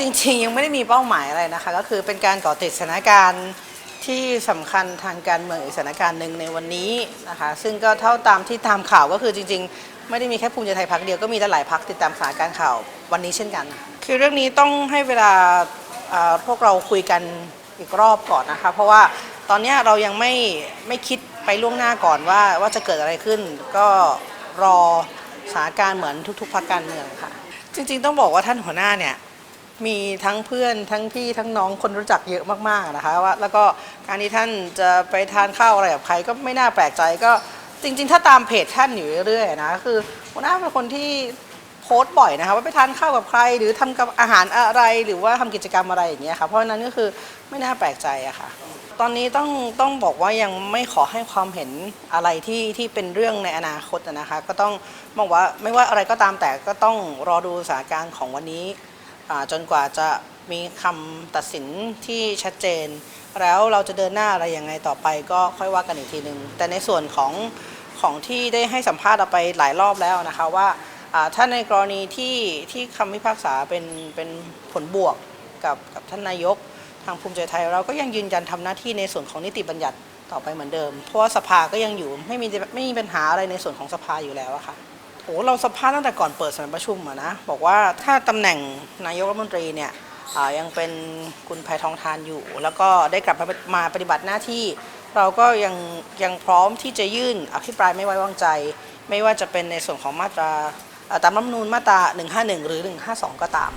จริงๆ ยังไม่ได้มีเป้าหมายอะไรนะคะ ก็คือเป็นการก่อติดสถานการณ์ที่สำคัญทางการเมืองอีกสถานการณ์หนึ่งในวันนี้นะคะ ซึ่งก็เท่าตามที่ตามข่าวก็คือจริง ๆ ไม่ได้มีแค่ภูมิใจไทยพักเดียวก็มีหลายพักติดตามสถานการณ์ข่าววันนี้เช่นกัน คือเรื่องนี้ต้องให้เวลาพวกเราคุยกันอีกรอบก่อนนะคะ เพราะว่าตอนนี้เรายังไม่ไม่คิดไปล่วงหน้าก่อนว่าว่าจะเกิดอะไรขึ้น ก็รอสถานการณ์เหมือนทุก ๆพักการเมืองค่ะ จริง ๆ ต้องบอกว่าท่านหัวหน้าเนี่ย มีทั้งเพื่อนทั้งพี่ทั้งน้องคนรู้จักเยอะมากๆนะคะว่าแล้วก็การที่ท่านจะไปทานข้าวอะไรกับใครก็ไม่น่าแปลกใจก็จริง ๆ ถ้าตามเพจท่านอยู่เรื่อยๆนะคือหัวหน้าเป็นคนที่โพสต์บ่อยนะคะว่าไปทานข้าวกับใคร หรือทำกับอาหารอะไรหรือว่าทำกิจกรรมอะไรอย่างเงี้ยค่ะเพราะฉะนั้นก็คือไม่น่าแปลกใจอะค่ะตอนนี้ต้องต้องบอกว่ายังไม่ขอให้ความเห็นอะไรที่ที่เป็นเรื่องในอนาคตนะคะ ก็ต้องบอกว่าไม่ว่าอะไรก็ตามแต่ก็ต้องรอดูสถานการณ์ของวันนี้ จนกว่าจะมีคำตัดสินที่ชัดเจน แล้วเราจะเดินหน้าอะไรยังไงต่อไปก็ค่อยว่ากันอีกทีหนึ่งแต่ในส่วนของของที่ได้ให้สัมภาษณ์เราไปหลายรอบแล้วนะคะว่าถ้าในกรณีที่ที่คำพิพากษาเป็นเป็นผลบวกกับกับท่านนายกทางภูมิใจไทย เราก็ยังยืนยันทำหน้าที่ในส่วนของนิติบัญญัติต่อไปเหมือนเดิม เพราะว่าสภาก็ยังอยู่ไม่มีไม่มีปัญหาอะไรในส่วนของสภาอยู่แล้วอะค่ะ โอ้เราสัมภาษณ์ตั้งแต่ก่อนเปิดสมัยประชุมอะนะบอกว่าถ้าตำแหน่งนายกรัฐมนตรีเนี่ยยังเป็นคุณแพทองทานอยู่ แล้วก็ได้กลับมาปฏิบัติหน้าที่ เราก็ยังยังพร้อมที่จะยื่นอภิปรายไม่ไว้วางใจ ไม่ว่าจะเป็นในส่วนของมาตราตามรัฐมนูญมาตรา 151 หรือ 152 ก็ตาม